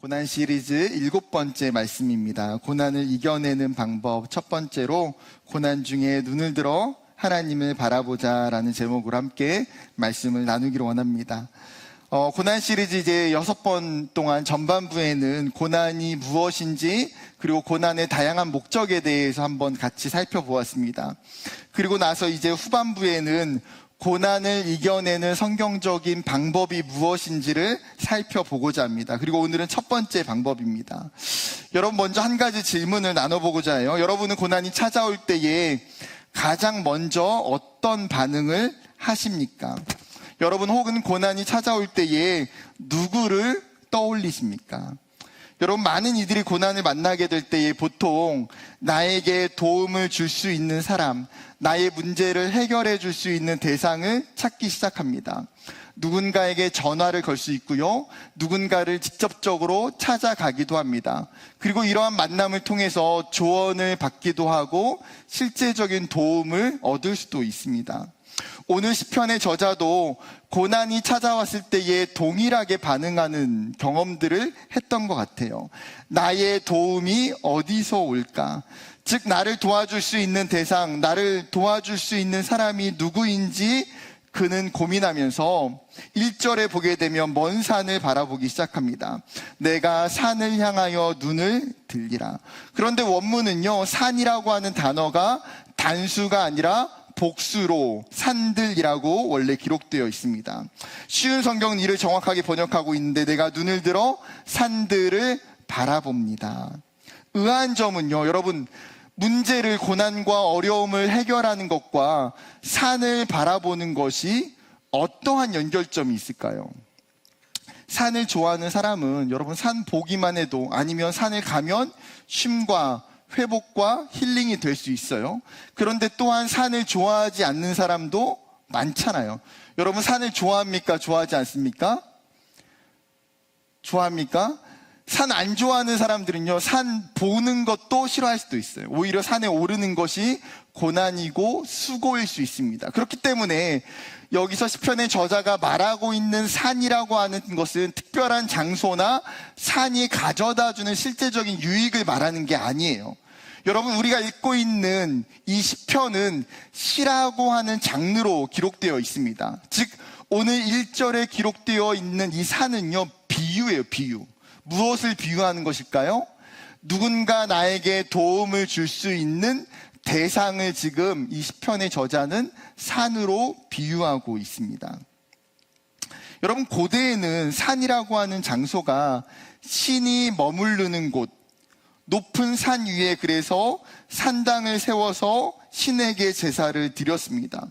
고난 시리즈 일곱 번째 말씀입니다. 고난을 이겨내는 방법 첫 번째로 고난 중에 눈을 들어 하나님을 바라보자라는 제목으로 함께 말씀을 나누기로 원합니다. 어, 고난 시리즈 이제 여섯 번 동안 전반부에는 고난이 무엇인지 그리고 고난의 다양한 목적에 대해서 한번 같이 살펴보았습니다. 그리고 나서 이제 후반부에는 고난을 이겨내는 성경적인 방법이 무엇인지를 살펴보고자 합니다. 그리고 오늘은 첫 번째 방법입니다. 여러분 먼저 한 가지 질문을 나눠보고자 해요. 여러분은 고난이 찾아올 때에 가장 먼저 어떤 반응을 하십니까? 여러분 혹은 고난이 찾아올 때에 누구를 떠올리십니까? 여러분 많은 이들이 고난을 만나게 될 때에 보통 나에게 도움을 줄 수 있는 사람, 나의 문제를 해결해 줄 수 있는 대상을 찾기 시작합니다. 누군가에게 전화를 걸 수 있고요. 누군가를 직접적으로 찾아가기도 합니다. 그리고 이러한 만남을 통해서 조언을 받기도 하고 실제적인 도움을 얻을 수도 있습니다. 오늘 시편의 저자도 고난이 찾아왔을 때에 동일하게 반응하는 경험들을 했던 것 같아요. 나의 도움이 어디서 올까? 즉, 나를 도와줄 수 있는 대상, 나를 도와줄 수 있는 사람이 누구인지 그는 고민하면서 1절에 보게 되면 먼 산을 바라보기 시작합니다. 내가 산을 향하여 눈을 들리라. 그런데 원문은요, 산이라고 하는 단어가 단수가 아니라 복수로 산들이라고 원래 기록되어 있습니다. 쉬운 성경은 이를 정확하게 번역하고 있는데 내가 눈을 들어 산들을 바라봅니다. 의아한 점은요, 여러분, 문제를, 고난과 어려움을 해결하는 것과 산을 바라보는 것이 어떠한 연결점이 있을까요? 산을 좋아하는 사람은 여러분 산 보기만 해도 아니면 산을 가면 쉼과 회복과 힐링이 될 수 있어요. 그런데 또한 산을 좋아하지 않는 사람도 많잖아요. 여러분 산을 좋아합니까? 좋아하지 않습니까? 좋아합니까? 산 안 좋아하는 사람들은요, 산 보는 것도 싫어할 수도 있어요. 오히려 산에 오르는 것이 고난이고 수고일 수 있습니다. 그렇기 때문에 여기서 시편의 저자가 말하고 있는 산이라고 하는 것은 특별한 장소나 산이 가져다 주는 실제적인 유익을 말하는 게 아니에요. 여러분 우리가 읽고 있는 이 시편은 시라고 하는 장르로 기록되어 있습니다. 즉 오늘 1절에 기록되어 있는 이 산은요 비유예요, 비유. 무엇을 비유하는 것일까요? 누군가 나에게 도움을 줄 수 있는 대상을 지금 이 시편의 저자는 산으로 비유하고 있습니다. 여러분 고대에는 산이라고 하는 장소가 신이 머무르는 곳, 높은 산 위에 그래서 산당을 세워서 신에게 제사를 드렸습니다.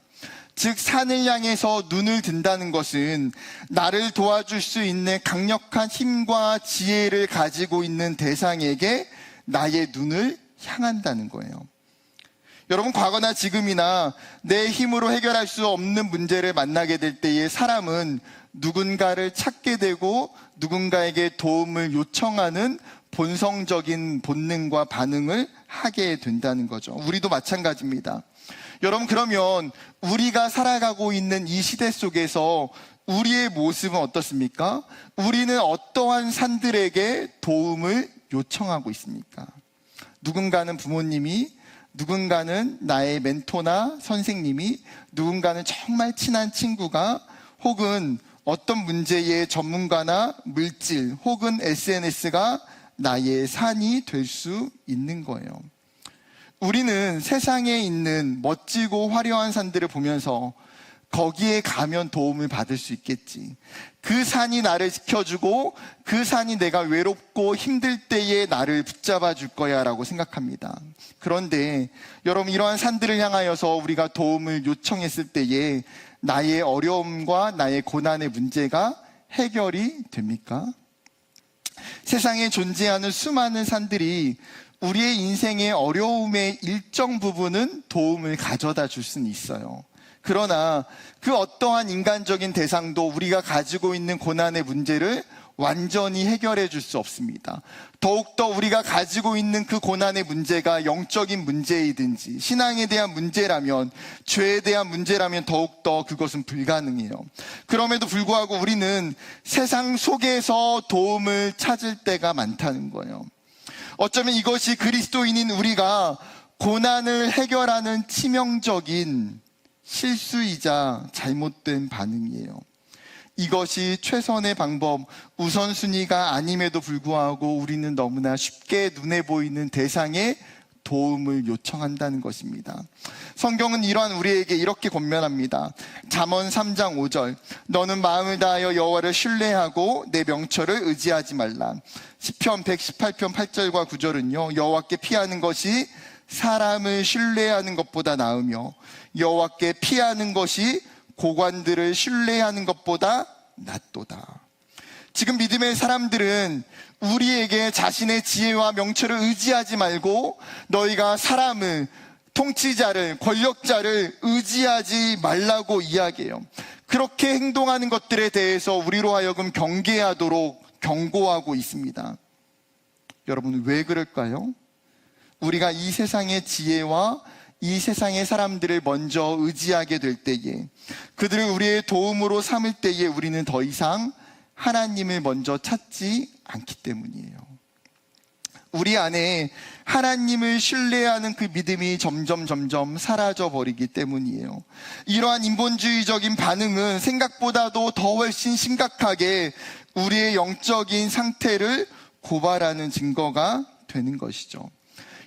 즉 산을 향해서 눈을 든다는 것은 나를 도와줄 수 있는 강력한 힘과 지혜를 가지고 있는 대상에게 나의 눈을 향한다는 거예요. 여러분 과거나 지금이나 내 힘으로 해결할 수 없는 문제를 만나게 될 때에 사람은 누군가를 찾게 되고 누군가에게 도움을 요청하는 본성적인 본능과 반응을 하게 된다는 거죠. 우리도 마찬가지입니다. 여러분 그러면 우리가 살아가고 있는 이 시대 속에서 우리의 모습은 어떻습니까? 우리는 어떠한 산들에게 도움을 요청하고 있습니까? 누군가는 부모님이 누군가는 나의 멘토나 선생님이 누군가는 정말 친한 친구가 혹은 어떤 문제의 전문가나 물질 혹은 SNS가 나의 산이 될 수 있는 거예요. 우리는 세상에 있는 멋지고 화려한 산들을 보면서 거기에 가면 도움을 받을 수 있겠지. 그 산이 나를 지켜주고 그 산이 내가 외롭고 힘들 때에 나를 붙잡아 줄 거야 라고 생각합니다. 그런데 여러분 이러한 산들을 향하여서 우리가 도움을 요청했을 때에 나의 어려움과 나의 고난의 문제가 해결이 됩니까? 세상에 존재하는 수많은 산들이 우리의 인생의 어려움의 일정 부분은 도움을 가져다 줄 수는 있어요. 그러나 그 어떠한 인간적인 대상도 우리가 가지고 있는 고난의 문제를 완전히 해결해 줄 수 없습니다. 더욱더 우리가 가지고 있는 그 고난의 문제가 영적인 문제이든지 신앙에 대한 문제라면 죄에 대한 문제라면 더욱더 그것은 불가능해요. 그럼에도 불구하고 우리는 세상 속에서 도움을 찾을 때가 많다는 거예요. 어쩌면 이것이 그리스도인인 우리가 고난을 해결하는 치명적인 실수이자 잘못된 반응이에요. 이것이 최선의 방법, 우선순위가 아님에도 불구하고 우리는 너무나 쉽게 눈에 보이는 대상에 도움을 요청한다는 것입니다. 성경은 이러한 우리에게 이렇게 권면합니다. 잠언 3장 5절. 너는 마음을 다하여 여호와를 신뢰하고 내 명철을 의지하지 말라. 시편 118편 8절과 9절은요. 여호와께 피하는 것이 사람을 신뢰하는 것보다 나으며 여호와께 피하는 것이 고관들을 신뢰하는 것보다 낫도다. 지금 믿음의 사람들은 우리에게 자신의 지혜와 명철을 의지하지 말고 너희가 사람을 통치자를 권력자를 의지하지 말라고 이야기해요. 그렇게 행동하는 것들에 대해서 우리로 하여금 경계하도록 경고하고 있습니다. 여러분 왜 그럴까요? 우리가 이 세상의 지혜와 이 세상의 사람들을 먼저 의지하게 될 때에 그들을 우리의 도움으로 삼을 때에 우리는 더 이상 하나님을 먼저 찾지 않기 때문이에요. 우리 안에 하나님을 신뢰하는 그 믿음이 점점 점점 사라져 버리기 때문이에요. 이러한 인본주의적인 반응은 생각보다도 더 훨씬 심각하게 우리의 영적인 상태를 고발하는 증거가 되는 것이죠.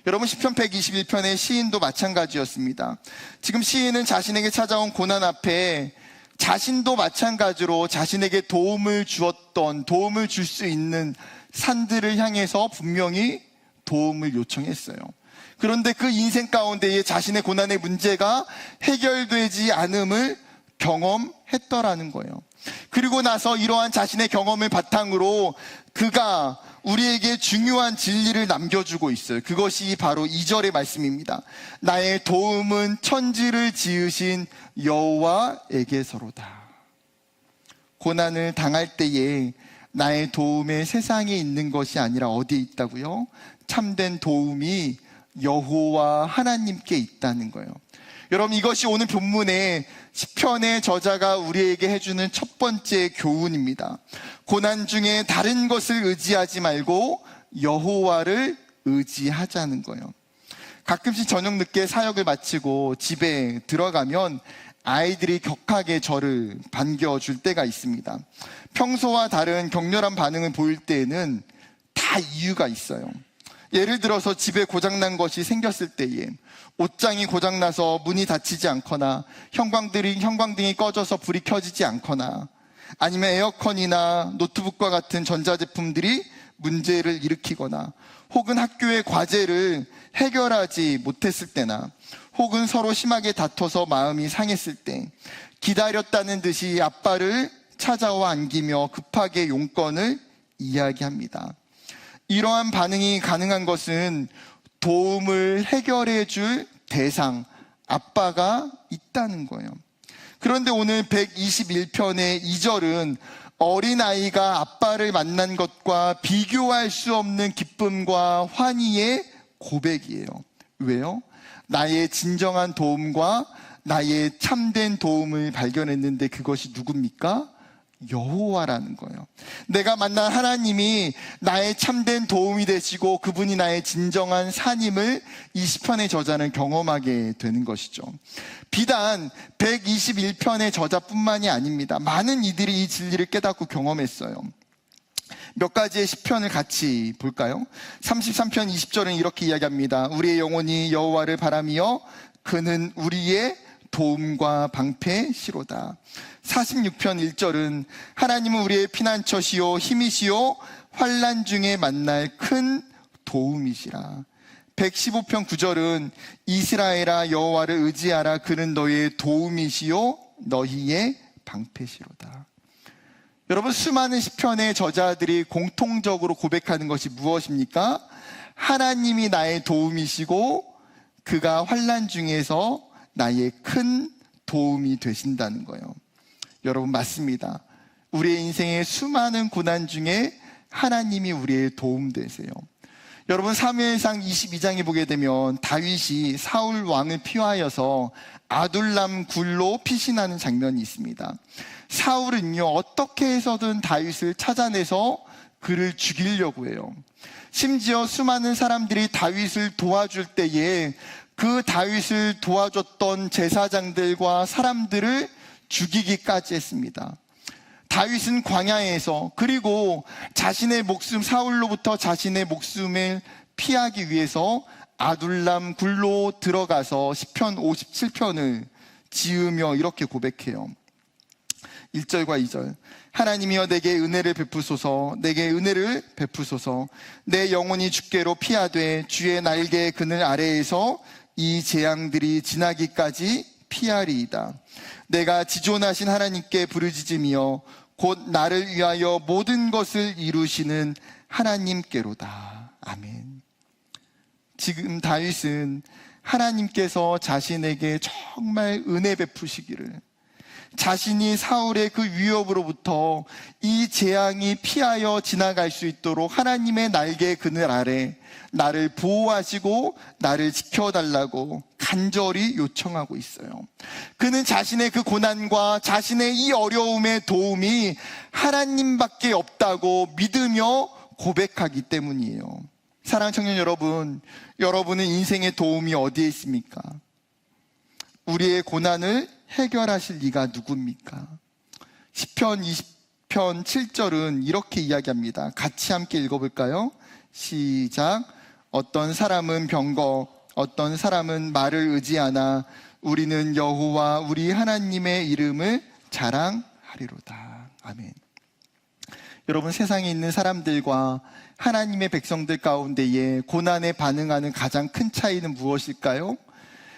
여러분 시편 121편의 시인도 마찬가지였습니다. 지금 시인은 자신에게 찾아온 고난 앞에 자신도 마찬가지로 자신에게 도움을 주었던 도움을 줄 수 있는 산들을 향해서 분명히 도움을 요청했어요. 그런데 그 인생 가운데에 자신의 고난의 문제가 해결되지 않음을 경험했더라는 거예요. 그리고 나서 이러한 자신의 경험을 바탕으로 그가 우리에게 중요한 진리를 남겨주고 있어요. 그것이 바로 2절의 말씀입니다. 나의 도움은 천지를 지으신 여호와에게서로다. 고난을 당할 때에 나의 도움에 세상에 있는 것이 아니라 어디에 있다고요? 참된 도움이 여호와 하나님께 있다는 거예요. 여러분 이것이 오늘 본문의 시편의 저자가 우리에게 해주는 첫 번째 교훈입니다. 고난 중에 다른 것을 의지하지 말고 여호와를 의지하자는 거예요. 가끔씩 저녁 늦게 사역을 마치고 집에 들어가면 아이들이 격하게 저를 반겨줄 때가 있습니다. 평소와 다른 격렬한 반응을 보일 때에는 다 이유가 있어요. 예를 들어서 집에 고장난 것이 생겼을 때에 옷장이 고장나서 문이 닫히지 않거나 형광등이 꺼져서 불이 켜지지 않거나 아니면 에어컨이나 노트북과 같은 전자제품들이 문제를 일으키거나 혹은 학교의 과제를 해결하지 못했을 때나 혹은 서로 심하게 다퉈서 마음이 상했을 때 기다렸다는 듯이 아빠를 찾아와 안기며 급하게 용건을 이야기합니다. 이러한 반응이 가능한 것은 도움을 해결해 줄 대상, 아빠가 있다는 거예요. 그런데 오늘 121편의 2절은 어린아이가 아빠를 만난 것과 비교할 수 없는 기쁨과 환희의 고백이에요. 왜요? 나의 진정한 도움과 나의 참된 도움을 발견했는데 그것이 누굽니까? 여호와라는 거예요. 내가 만난 하나님이 나의 참된 도움이 되시고 그분이 나의 진정한 산임을 이 시편의 저자는 경험하게 되는 것이죠. 비단 121편의 저자뿐만이 아닙니다. 많은 이들이 이 진리를 깨닫고 경험했어요. 몇 가지의 시편을 같이 볼까요? 33편 20절은 이렇게 이야기합니다. 우리의 영혼이 여호와를 바라며 그는 우리의 도움과 방패시로다. 46편 1절은 하나님은 우리의 피난처시요 힘이시요 환란 중에 만날 큰 도움이시라. 115편 9절은 이스라엘아 여호와를 의지하라 그는 너희의 도움이시요 너희의 방패시로다. 여러분 수많은 시편의 저자들이 공통적으로 고백하는 것이 무엇입니까? 하나님이 나의 도움이시고 그가 환란 중에서 나의 큰 도움이 되신다는 거예요. 여러분 맞습니다. 우리의 인생의 수많은 고난 중에 하나님이 우리의 도움 되세요. 여러분 사무엘상 22장에 보게 되면 다윗이 사울 왕을 피하여서 아둘람 굴로 피신하는 장면이 있습니다. 사울은요 어떻게 해서든 다윗을 찾아내서 그를 죽이려고 해요. 심지어 수많은 사람들이 다윗을 도와줄 때에 그 다윗을 도와줬던 제사장들과 사람들을 죽이기까지 했습니다. 다윗은 광야에서 그리고 자신의 목숨 사울로부터 자신의 목숨을 피하기 위해서 아둘람 굴로 들어가서 시편 57편을 지으며 이렇게 고백해요. 1절과 2절. 하나님이여 내게 은혜를 베푸소서 내게 은혜를 베푸소서 내 영혼이 주께로 피하되 주의 날개 그늘 아래에서 이 재앙들이 지나기까지 피하리이다. 내가 지존하신 하나님께 부르짖으며 곧 나를 위하여 모든 것을 이루시는 하나님께로다. 아멘. 지금 다윗은 하나님께서 자신에게 정말 은혜 베푸시기를 자신이 사울의 그 위협으로부터 이 재앙이 피하여 지나갈 수 있도록 하나님의 날개 그늘 아래 나를 보호하시고 나를 지켜달라고 간절히 요청하고 있어요. 그는 자신의 그 고난과 자신의 이 어려움의 도움이 하나님밖에 없다고 믿으며 고백하기 때문이에요. 사랑 청년 여러분, 여러분의 인생의 도움이 어디에 있습니까? 우리의 고난을 해결하실 이가 누굽니까? 10편 20편 7절은 이렇게 이야기합니다. 같이 함께 읽어볼까요? 시작. 어떤 사람은 병거, 어떤 사람은 말을 의지하나 우리는 여호와 우리 하나님의 이름을 자랑하리로다. 아멘. 여러분 세상에 있는 사람들과 하나님의 백성들 가운데에 고난에 반응하는 가장 큰 차이는 무엇일까요?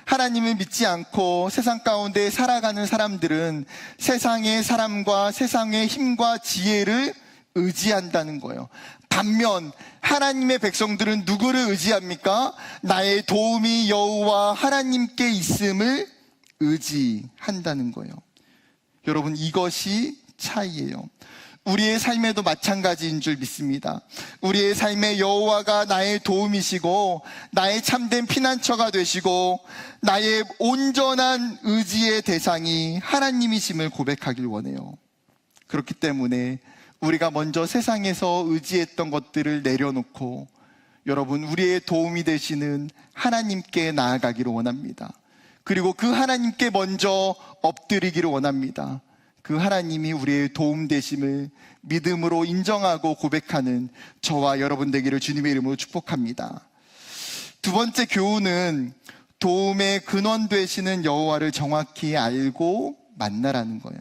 하나님을 믿지 않고 세상 가운데 살아가는 사람들은 세상의 사람과 세상의 힘과 지혜를 의지한다는 거예요. 반면 하나님의 백성들은 누구를 의지합니까? 나의 도움이 여호와 하나님께 있음을 의지한다는 거예요. 여러분 이것이 차이예요. 우리의 삶에도 마찬가지인 줄 믿습니다. 우리의 삶에 여호와가 나의 도움이시고 나의 참된 피난처가 되시고 나의 온전한 의지의 대상이 하나님이심을 고백하길 원해요. 그렇기 때문에 우리가 먼저 세상에서 의지했던 것들을 내려놓고 여러분 우리의 도움이 되시는 하나님께 나아가기를 원합니다. 그리고 그 하나님께 먼저 엎드리기를 원합니다. 그 하나님이 우리의 도움 되심을 믿음으로 인정하고 고백하는 저와 여러분 되기를 주님의 이름으로 축복합니다. 두 번째 교훈은 도움의 근원 되시는 여호와를 정확히 알고 만나라는 거예요.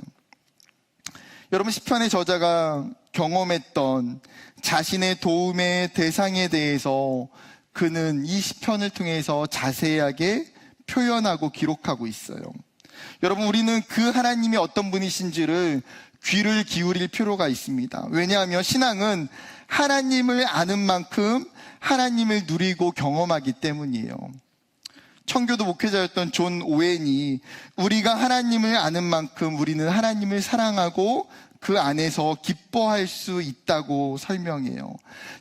여러분 시편의 저자가 경험했던 자신의 도움의 대상에 대해서 그는 이 시편을 통해서 자세하게 표현하고 기록하고 있어요. 여러분 우리는 그 하나님이 어떤 분이신지를 귀를 기울일 필요가 있습니다. 왜냐하면 신앙은 하나님을 아는 만큼 하나님을 누리고 경험하기 때문이에요. 청교도 목회자였던 존 오웬이 우리가 하나님을 아는 만큼 우리는 하나님을 사랑하고 그 안에서 기뻐할 수 있다고 설명해요.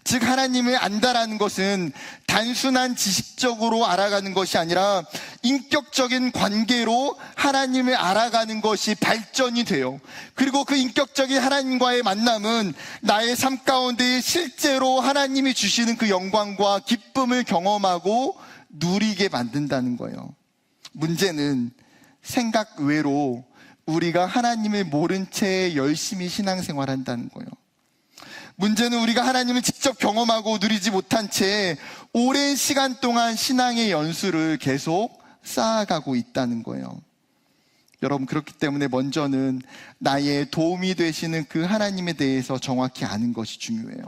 즉, 하나님을 안다라는 것은 단순한 지식적으로 알아가는 것이 아니라 인격적인 관계로 하나님을 알아가는 것이 발전이 돼요. 그리고 그 인격적인 하나님과의 만남은 나의 삶 가운데 실제로 하나님이 주시는 그 영광과 기쁨을 경험하고 누리게 만든다는 거예요. 문제는 생각 외로 우리가 하나님을 모른 채 열심히 신앙생활 한다는 거예요. 문제는 우리가 하나님을 직접 경험하고 누리지 못한 채 오랜 시간 동안 신앙의 연수를 계속 쌓아가고 있다는 거예요. 여러분, 그렇기 때문에 먼저는 나의 도움이 되시는 그 하나님에 대해서 정확히 아는 것이 중요해요.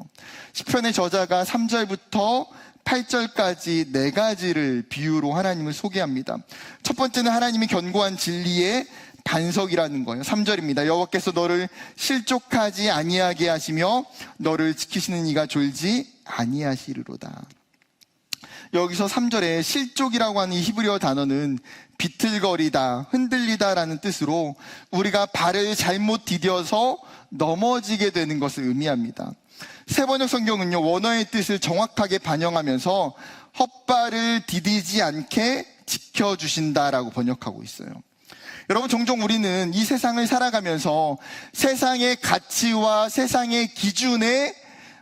10편의 저자가 3절부터 8절까지 네 가지를 비유로 하나님을 소개합니다. 첫 번째는 하나님이 견고한 진리의 반석이라는 거예요. 3절입니다. 여호와께서 너를 실족하지 아니하게 하시며 너를 지키시는 이가 졸지 아니하시리로다. 여기서 3절에 실족이라고 하는 이 히브리어 단어는 비틀거리다, 흔들리다라는 뜻으로 우리가 발을 잘못 디뎌서 넘어지게 되는 것을 의미합니다. 세번역 성경은요, 원어의 뜻을 정확하게 반영하면서 헛발을 디디지 않게 지켜주신다라고 번역하고 있어요. 여러분, 종종 우리는 이 세상을 살아가면서 세상의 가치와 세상의 기준에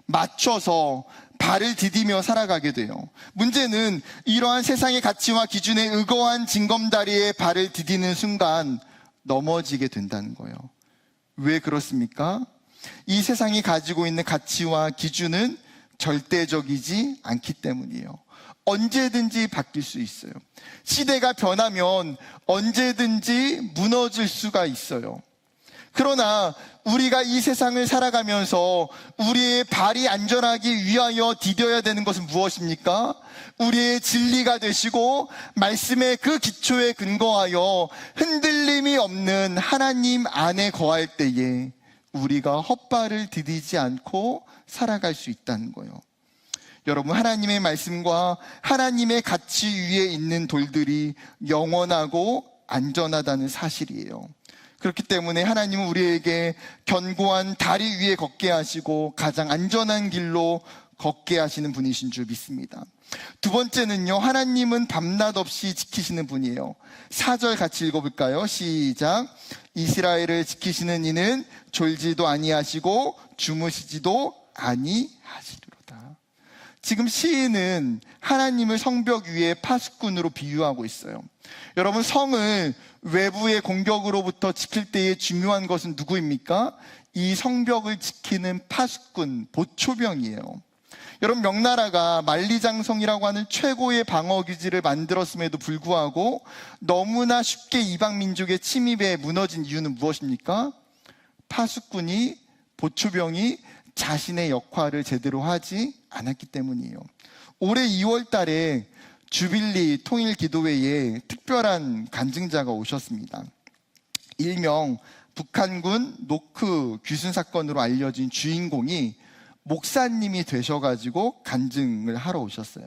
맞춰서 발을 디디며 살아가게 돼요. 문제는 이러한 세상의 가치와 기준에 의거한 징검다리에 발을 디디는 순간 넘어지게 된다는 거예요. 왜 그렇습니까? 이 세상이 가지고 있는 가치와 기준은 절대적이지 않기 때문이에요. 언제든지 바뀔 수 있어요. 시대가 변하면 언제든지 무너질 수가 있어요. 그러나 우리가 이 세상을 살아가면서 우리의 발이 안전하기 위하여 디뎌야 되는 것은 무엇입니까? 우리의 진리가 되시고 말씀의 그 기초에 근거하여 흔들림이 없는 하나님 안에 거할 때에 우리가 헛발을 디디지 않고 살아갈 수 있다는 거예요. 여러분, 하나님의 말씀과 하나님의 가치 위에 있는 돌들이 영원하고 안전하다는 사실이에요. 그렇기 때문에 하나님은 우리에게 견고한 다리 위에 걷게 하시고 가장 안전한 길로 걷게 하시는 분이신 줄 믿습니다. 두 번째는요, 하나님은 밤낮 없이 지키시는 분이에요. 사절 같이 읽어볼까요? 시작. 이스라엘을 지키시는 이는 졸지도 아니하시고 주무시지도 아니하시리로다. 지금 시인은 하나님을 성벽 위에 파수꾼으로 비유하고 있어요. 여러분, 성을 외부의 공격으로부터 지킬 때의 중요한 것은 누구입니까? 이 성벽을 지키는 파수꾼, 보초병이에요. 여러분, 명나라가 만리장성이라고 하는 최고의 방어 기지를 만들었음에도 불구하고 너무나 쉽게 이방 민족의 침입에 무너진 이유는 무엇입니까? 파수꾼이, 보초병이 자신의 역할을 제대로 하지 않았기 때문이에요. 올해 2월 달에 주빌리 통일 기도회에 특별한 간증자가 오셨습니다. 일명 북한군 노크 귀순 사건으로 알려진 주인공이 목사님이 되셔가지고 간증을 하러 오셨어요.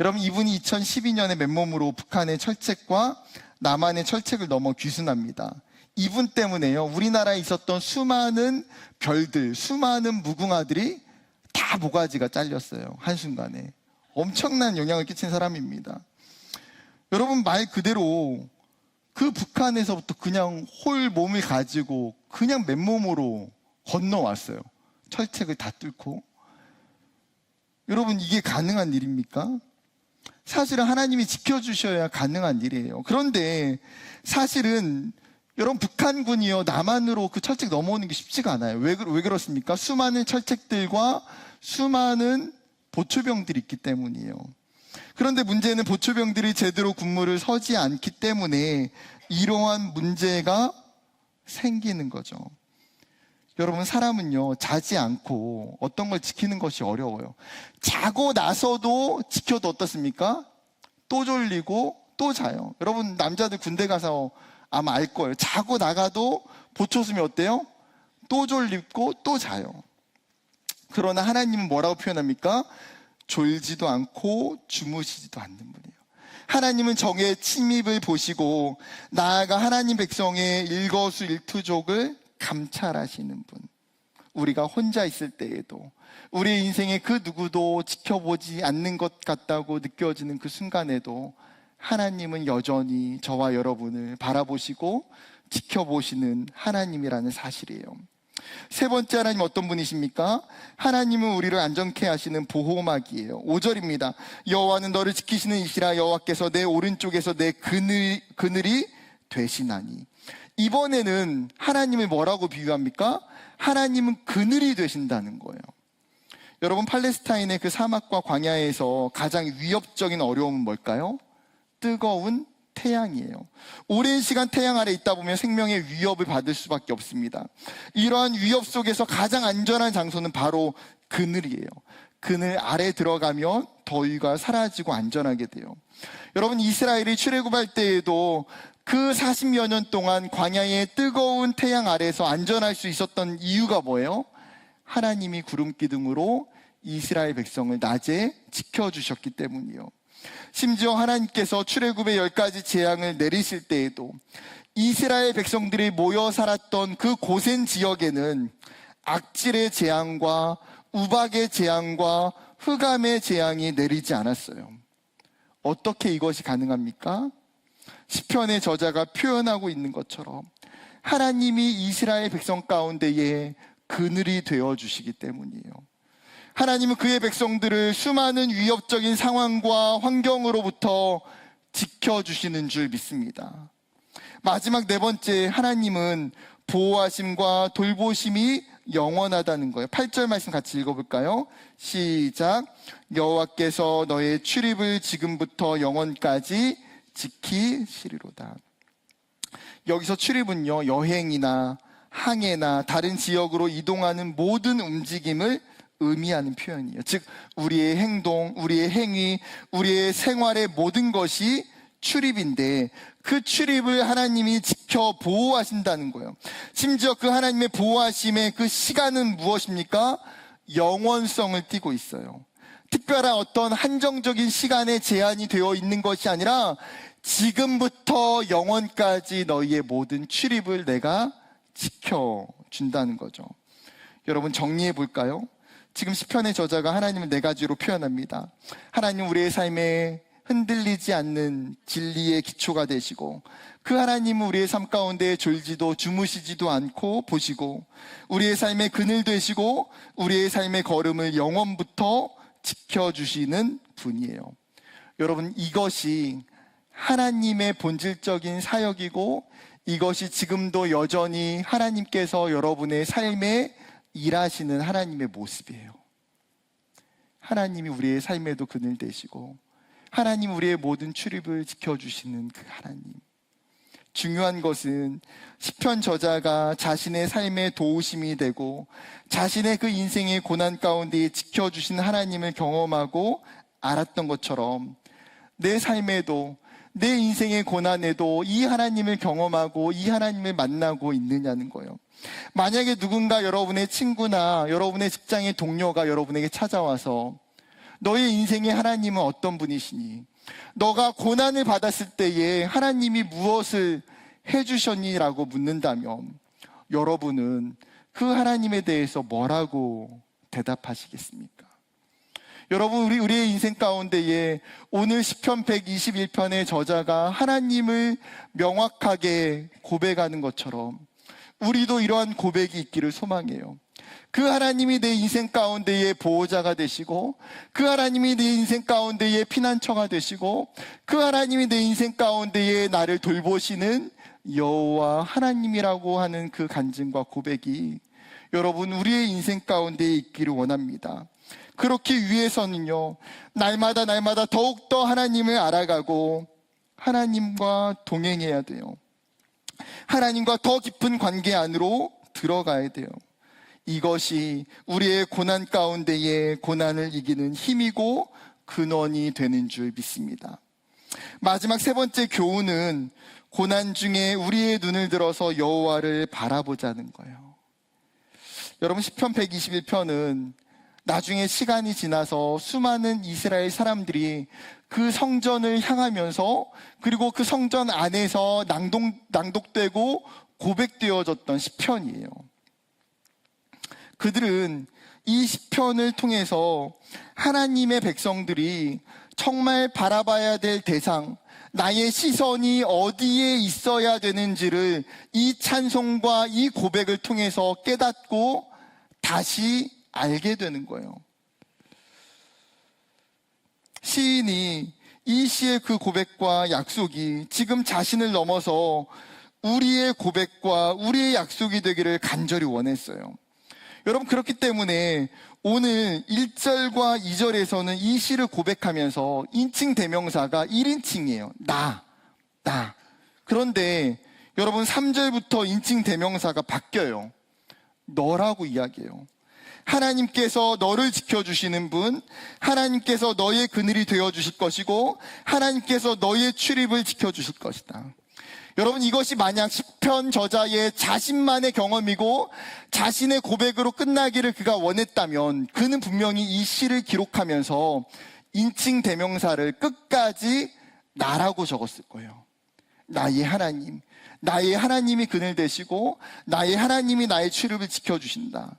여러분, 이분이 2012년에 맨몸으로 북한의 철책과 남한의 철책을 넘어 귀순합니다. 이분 때문에요. 우리나라에 있었던 수많은 별들, 수많은 무궁화들이 다 모가지가 잘렸어요. 한순간에. 엄청난 영향을 끼친 사람입니다. 여러분 말 그대로 그 북한에서부터 그냥 홀 몸을 가지고 그냥 맨몸으로 건너왔어요. 철책을 다 뚫고. 여러분 이게 가능한 일입니까? 사실은 하나님이 지켜주셔야 가능한 일이에요. 그런데 사실은 여러분 북한군이요 남한으로 그 철책 넘어오는 게 쉽지가 않아요. 왜, 왜 그렇습니까? 수많은 철책들과 수많은 보초병들이 있기 때문이에요. 그런데 문제는 보초병들이 제대로 군무를 서지 않기 때문에 이러한 문제가 생기는 거죠. 여러분, 사람은요, 자지 않고 어떤 걸 지키는 것이 어려워요. 자고 나서도 지켜도 어떻습니까? 또 졸리고 또 자요. 여러분, 남자들 군대 가서 아마 알 거예요. 자고 나가도 보초숨이 어때요? 또 졸리고 또 자요. 그러나 하나님은 뭐라고 표현합니까? 졸지도 않고 주무시지도 않는 분이에요. 하나님은 정의 침입을 보시고 나아가 하나님 백성의 일거수 일투족을 감찰하시는 분. 우리가 혼자 있을 때에도 우리 인생의 그 누구도 지켜보지 않는 것 같다고 느껴지는 그 순간에도 하나님은 여전히 저와 여러분을 바라보시고 지켜보시는 하나님이라는 사실이에요. 세 번째 하나님 어떤 분이십니까? 하나님은 우리를 안전케 하시는 보호막이에요. 5절입니다. 여호와는 너를 지키시는 이시라 여호와께서 내 오른쪽에서 내 그늘, 그늘이 되시나니. 이번에는 하나님을 뭐라고 비유합니까? 하나님은 그늘이 되신다는 거예요. 여러분 팔레스타인의 그 사막과 광야에서 가장 위협적인 어려움은 뭘까요? 뜨거운 태양이에요. 오랜 시간 태양 아래 있다 보면 생명의 위협을 받을 수밖에 없습니다. 이러한 위협 속에서 가장 안전한 장소는 바로 그늘이에요. 그늘 아래 들어가면 더위가 사라지고 안전하게 돼요. 여러분 이스라엘이 출애굽할 때에도 그 40여 년 동안 광야의 뜨거운 태양 아래에서 안전할 수 있었던 이유가 뭐예요? 하나님이 구름 기둥으로 이스라엘 백성을 낮에 지켜 주셨기 때문이요. 심지어 하나님께서 출애굽의 열 가지 재앙을 내리실 때에도 이스라엘 백성들이 모여 살았던 그 고센 지역에는 악질의 재앙과 우박의 재앙과 흑암의 재앙이 내리지 않았어요. 어떻게 이것이 가능합니까? 시편의 저자가 표현하고 있는 것처럼 하나님이 이스라엘 백성 가운데에 그늘이 되어 주시기 때문이에요. 하나님은 그의 백성들을 수많은 위협적인 상황과 환경으로부터 지켜주시는 줄 믿습니다. 마지막 네 번째, 하나님은 보호하심과 돌보심이 영원하다는 거예요. 8절 말씀 같이 읽어볼까요? 시작. 여호와께서 너의 출입을 지금부터 영원까지 지키시리로다. 여기서 출입은요, 여행이나 항해나 다른 지역으로 이동하는 모든 움직임을 의미하는 표현이에요. 즉, 우리의 행동, 우리의 행위, 우리의 생활의 모든 것이 출입인데 그 출입을 하나님이 지켜 보호하신다는 거예요. 심지어 그 하나님의 보호하심의 그 시간은 무엇입니까? 영원성을 띠고 있어요. 특별한 어떤 한정적인 시간에 제한이 되어 있는 것이 아니라 지금부터 영원까지 너희의 모든 출입을 내가 지켜준다는 거죠. 여러분 정리해 볼까요? 지금 시편의 저자가 하나님을 네 가지로 표현합니다. 하나님 우리의 삶에 흔들리지 않는 진리의 기초가 되시고 그 하나님은 우리의 삶 가운데 졸지도 주무시지도 않고 보시고 우리의 삶의 그늘 되시고 우리의 삶의 걸음을 영원부터 지켜주시는 분이에요. 여러분 이것이 하나님의 본질적인 사역이고 이것이 지금도 여전히 하나님께서 여러분의 삶에 일하시는 하나님의 모습이에요. 하나님이 우리의 삶에도 그늘 되시고 하나님 우리의 모든 출입을 지켜주시는 그 하나님. 중요한 것은 시편 저자가 자신의 삶의 도우심이 되고 자신의 그 인생의 고난 가운데 지켜주신 하나님을 경험하고 알았던 것처럼 내 삶에도 내 인생의 고난에도 이 하나님을 경험하고 이 하나님을 만나고 있느냐는 거예요. 만약에 누군가 여러분의 친구나 여러분의 직장의 동료가 여러분에게 찾아와서 너의 인생의 하나님은 어떤 분이시니? 너가 고난을 받았을 때에 하나님이 무엇을 해주셨니라고 묻는다면 여러분은 그 하나님에 대해서 뭐라고 대답하시겠습니까? 여러분 우리 우리의 인생 가운데에 오늘 시편 121편의 저자가 하나님을 명확하게 고백하는 것처럼 우리도 이러한 고백이 있기를 소망해요. 그 하나님이 내 인생 가운데의 보호자가 되시고 그 하나님이 내 인생 가운데의 피난처가 되시고 그 하나님이 내 인생 가운데에 나를 돌보시는 여호와 하나님이라고 하는 그 간증과 고백이 여러분 우리의 인생 가운데에 있기를 원합니다. 그렇게 위해서는요 날마다 날마다 더욱더 하나님을 알아가고 하나님과 동행해야 돼요. 하나님과 더 깊은 관계 안으로 들어가야 돼요. 이것이 우리의 고난 가운데에 고난을 이기는 힘이고 근원이 되는 줄 믿습니다. 마지막 세 번째 교훈은 고난 중에 우리의 눈을 들어서 여호와를 바라보자는 거예요. 여러분 시편 121편은 나중에 시간이 지나서 수많은 이스라엘 사람들이 그 성전을 향하면서 그리고 그 성전 안에서 낭독, 낭독되고 고백되어졌던 시편이에요. 그들은 이 시편을 통해서 하나님의 백성들이 정말 바라봐야 될 대상, 나의 시선이 어디에 있어야 되는지를 이 찬송과 이 고백을 통해서 깨닫고 다시 알게 되는 거예요. 시인이 이 시의 그 고백과 약속이 지금 자신을 넘어서 우리의 고백과 우리의 약속이 되기를 간절히 원했어요. 여러분 그렇기 때문에 오늘 1절과 2절에서는 이 시를 고백하면서 인칭 대명사가 1인칭이에요. 나, 나. 그런데 여러분 3절부터 인칭 대명사가 바뀌어요. 너라고 이야기해요. 하나님께서 너를 지켜주시는 분, 하나님께서 너의 그늘이 되어주실 것이고, 하나님께서 너의 출입을 지켜주실 것이다. 여러분 이것이 만약 시편 저자의 자신만의 경험이고 자신의 고백으로 끝나기를 그가 원했다면 그는 분명히 이 시를 기록하면서 인칭 대명사를 끝까지 나라고 적었을 거예요. 나의 하나님. 나의 하나님이 그늘 되시고 나의 하나님이 나의 출입을 지켜주신다.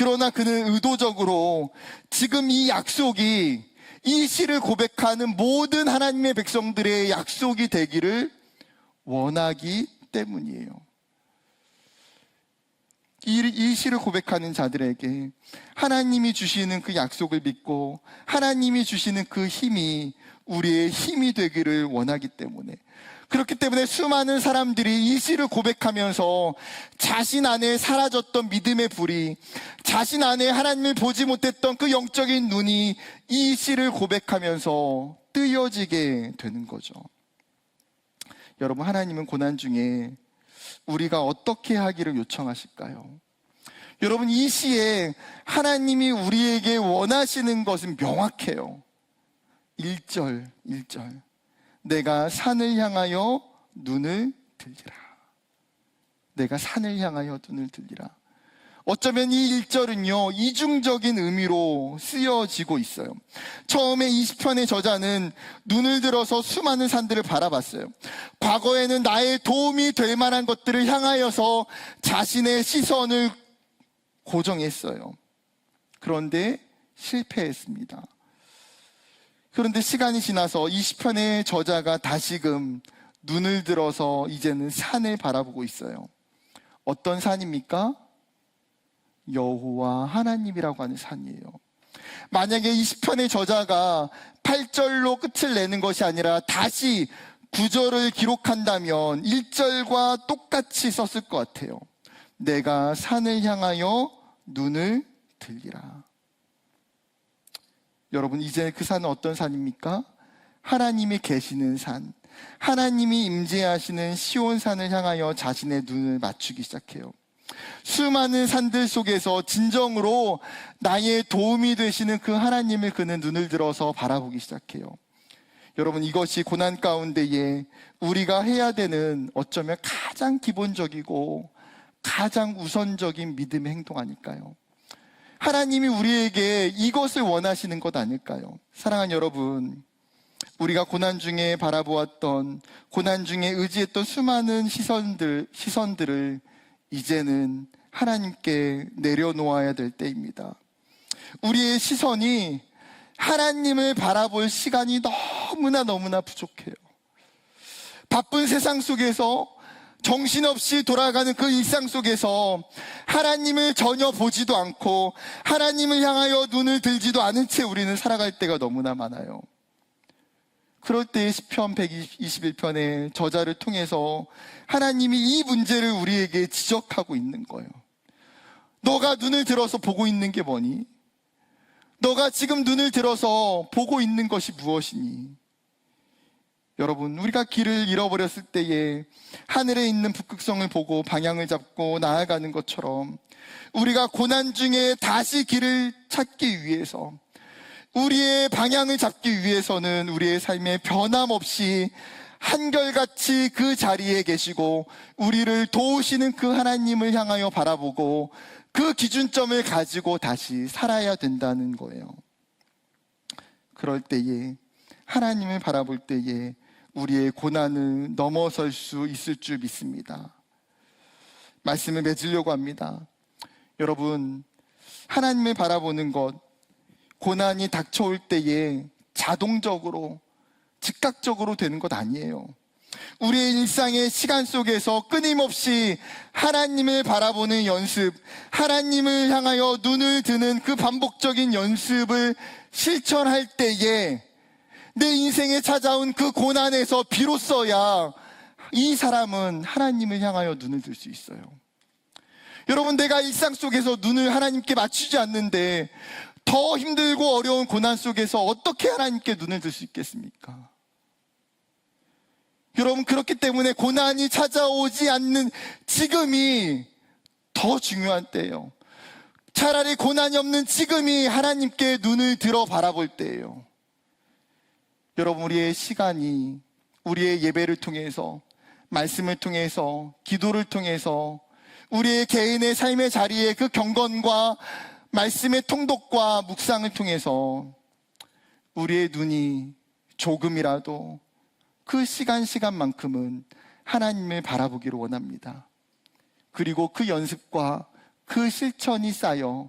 그러나 그는 의도적으로 지금 이 약속이 이 시를 고백하는 모든 하나님의 백성들의 약속이 되기를 원하기 때문이에요. 이, 이 시를 고백하는 자들에게 하나님이 주시는 그 약속을 믿고 하나님이 주시는 그 힘이 우리의 힘이 되기를 원하기 때문에 그렇기 때문에 수많은 사람들이 이 시를 고백하면서 자신 안에 사라졌던 믿음의 불이 자신 안에 하나님을 보지 못했던 그 영적인 눈이 이 시를 고백하면서 뜨여지게 되는 거죠. 여러분, 하나님은 고난 중에 우리가 어떻게 하기를 요청하실까요? 여러분, 이 시에 하나님이 우리에게 원하시는 것은 명확해요. 1절, 1절. 내가 산을 향하여 눈을 들리라. 내가 산을 향하여 눈을 들리라. 어쩌면 이 1절은요, 이중적인 의미로 쓰여지고 있어요. 처음에 20편의 저자는 눈을 들어서 수많은 산들을 바라봤어요. 과거에는 나의 도움이 될 만한 것들을 향하여서 자신의 시선을 고정했어요. 그런데 실패했습니다. 그런데 시간이 지나서 20편의 저자가 다시금 눈을 들어서 이제는 산을 바라보고 있어요. 어떤 산입니까? 여호와 하나님이라고 하는 산이에요. 만약에 20편의 저자가 8절로 끝을 내는 것이 아니라 다시 9절을 기록한다면 1절과 똑같이 썼을 것 같아요. 내가 산을 향하여 눈을 들리라. 여러분, 이제 그 산은 어떤 산입니까? 하나님이 계시는 산. 하나님이 임재하시는 시온산을 향하여 자신의 눈을 맞추기 시작해요. 수많은 산들 속에서 진정으로 나의 도움이 되시는 그 하나님을 그는 눈을 들어서 바라보기 시작해요. 여러분, 이것이 고난 가운데에 우리가 해야 되는 어쩌면 가장 기본적이고 가장 우선적인 믿음의 행동 아닐까요? 하나님이 우리에게 이것을 원하시는 것 아닐까요? 사랑하는 여러분, 우리가 고난 중에 바라보았던, 고난 중에 의지했던 수많은 시선들, 시선들을 이제는 하나님께 내려놓아야 될 때입니다. 우리의 시선이 하나님을 바라볼 시간이 너무나 너무나 부족해요. 바쁜 세상 속에서 정신없이 돌아가는 그 일상 속에서 하나님을 전혀 보지도 않고 하나님을 향하여 눈을 들지도 않은 채 우리는 살아갈 때가 너무나 많아요. 그럴 때 10편 121편의 저자를 통해서 하나님이 이 문제를 우리에게 지적하고 있는 거예요. 너가 눈을 들어서 보고 있는 게 뭐니? 너가 지금 눈을 들어서 보고 있는 것이 무엇이니? 여러분, 우리가 길을 잃어버렸을 때에 하늘에 있는 북극성을 보고 방향을 잡고 나아가는 것처럼 우리가 고난 중에 다시 길을 찾기 위해서 우리의 방향을 잡기 위해서는 우리의 삶에 변함없이 한결같이 그 자리에 계시고 우리를 도우시는 그 하나님을 향하여 바라보고 그 기준점을 가지고 다시 살아야 된다는 거예요. 그럴 때에 하나님을 바라볼 때에 우리의 고난을 넘어설 수 있을 줄 믿습니다. 말씀을 맺으려고 합니다. 여러분, 하나님을 바라보는 것, 고난이 닥쳐올 때에 자동적으로, 즉각적으로 되는 것 아니에요. 우리의 일상의 시간 속에서 끊임없이 하나님을 바라보는 연습, 하나님을 향하여 눈을 드는 그 반복적인 연습을 실천할 때에 내 인생에 찾아온 그 고난에서 비로소야 이 사람은 하나님을 향하여 눈을 들 수 있어요. 여러분, 내가 일상 속에서 눈을 하나님께 맞추지 않는데 더 힘들고 어려운 고난 속에서 어떻게 하나님께 눈을 들 수 있겠습니까? 여러분, 그렇기 때문에 고난이 찾아오지 않는 지금이 더 중요한 때예요. 차라리 고난이 없는 지금이 하나님께 눈을 들어 바라볼 때예요. 여러분, 우리의 시간이 우리의 예배를 통해서, 말씀을 통해서, 기도를 통해서, 우리의 개인의 삶의 자리에 그 경건과 말씀의 통독과 묵상을 통해서 우리의 눈이 조금이라도 그 시간 시간만큼은 하나님을 바라보기를 원합니다. 그리고 그 연습과 그 실천이 쌓여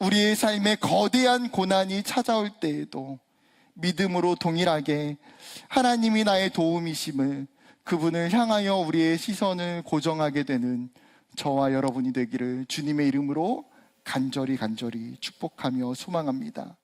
우리의 삶에 거대한 고난이 찾아올 때에도 믿음으로 동일하게 하나님이 나의 도움이심을 그분을 향하여 우리의 시선을 고정하게 되는 저와 여러분이 되기를 주님의 이름으로 간절히 간절히 축복하며 소망합니다.